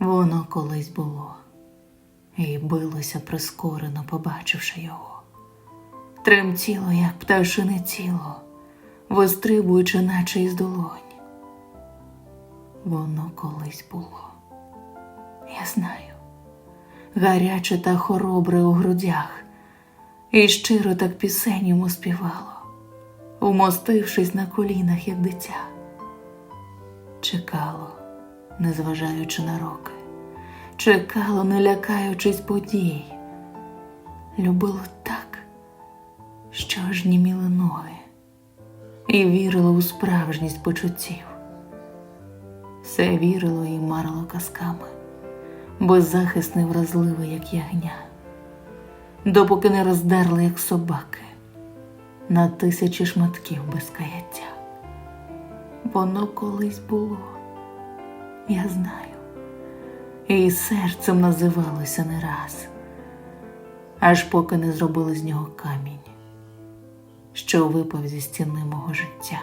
Воно колись було, і билося прискорено, побачивши його. Тремтіло, як пташине тіло, вистрибуючи, наче із долонь. Воно колись було. Я знаю, гаряче та хоробре у грудях, і щиро так пісень йому співало, умостившись на колінах, як дитя. Чекало, незважаючи на роки, чекало, не лякаючись подій. Любило так, що аж німіли ноги, і вірило у справжність почуттів. Все вірило і марило казками, беззахисне вразливе, як ягня, допоки не роздерли, як собаки, на тисячі шматків без каяття. Воно колись було, я знаю, і серцем називалося не раз, аж поки не зробили з нього камінь, що випав зі стіни мого життя.